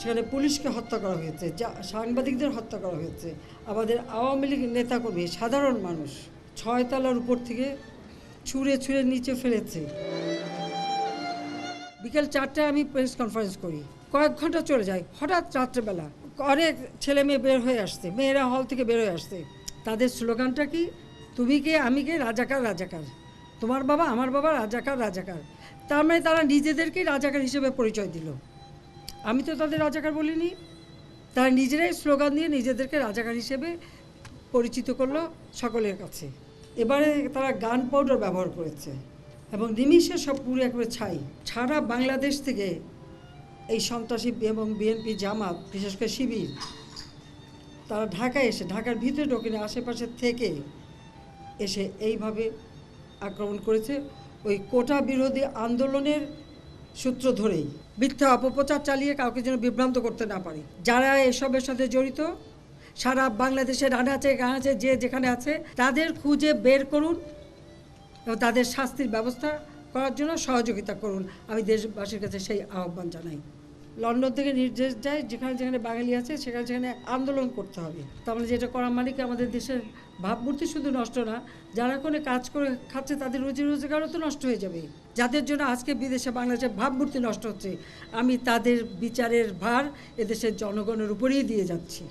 সেখানে পুলিশকে হত্যা করা হয়েছে, যা সাংবাদিকদের হত্যা করা হয়েছে। আমাদের আওয়ামী লীগ নেতাকর্মী, সাধারণ মানুষ ছয়তলার উপর থেকে ছুঁড়ে ছুঁড়ে নিচে ফেলেছে। বিকেল চারটায় আমি প্রেস কনফারেন্স করি। কয়েক ঘণ্টা চলে যায়, হঠাৎ রাত্রেবেলা অনেক ছেলে মেয়ে বের হয়ে আসছে, মেয়েরা হল থেকে বের হয়ে আসছে। তাদের স্লোগানটা কি? তুমি কে, আমি কে? রাজাকার রাজাকার। তোমার বাবা, আমার বাবা, রাজাকার রাজাকার। তার মানে তারা নিজেদেরকেই রাজাকার হিসেবে পরিচয় দিল। আমি তো তাদের রাজাকার বলিনি। তারা নিজেরাই স্লোগান দিয়ে নিজেদেরকে রাজাকার হিসেবে পরিচিত করল সকলের কাছে। এবারে তারা গান পাউডার ব্যবহার করেছে এবং নিমিষে সব পুরো একেবারে ছাই। সারা বাংলাদেশ থেকে এই সন্ত্রাসী এবং বিএনপি জামাত, বিশেষ করে শিবির, তারা ঢাকায় এসে, ঢাকার ভিতরে ঢোকেনি আশেপাশে থেকে এসে এইভাবে আক্রমণ করেছে। ওই কোটা বিরোধী আন্দোলনের সূত্র ধরেই মিথ্যা অপপ্রচার চালিয়ে কাউকে যেন বিভ্রান্ত করতে না পারে। যারা এসবের সাথে জড়িত, সারা বাংলাদেশের আনাচে গানাচে, যে যেখানে আছে, তাদের খুঁজে বের করুন এবং তাদের শাস্তির ব্যবস্থা করার জন্য সহযোগিতা করুন। আমি দেশবাসীর কাছে সেই আহ্বান জানাই। লন্ডন থেকে নির্দেশ দেয়, যেখানে যেখানে বাঙালি আছে, সেখানে সেখানে আন্দোলন করতে হবে। মানে যেটা করা মানে কি, আমাদের দেশের ভাবমূর্তি শুধু নষ্ট না, যারা কোনো কাজ করে খাচ্ছে, তাদের রুজি রোজগারও তো নষ্ট হয়ে যাবে। যাদের জন্য আজকে বিদেশে বাংলাদেশের ভাবমূর্তি নষ্ট হচ্ছে, আমি তাদের বিচারের ভার এদেশের জনগণের উপরেই দিয়ে যাচ্ছি।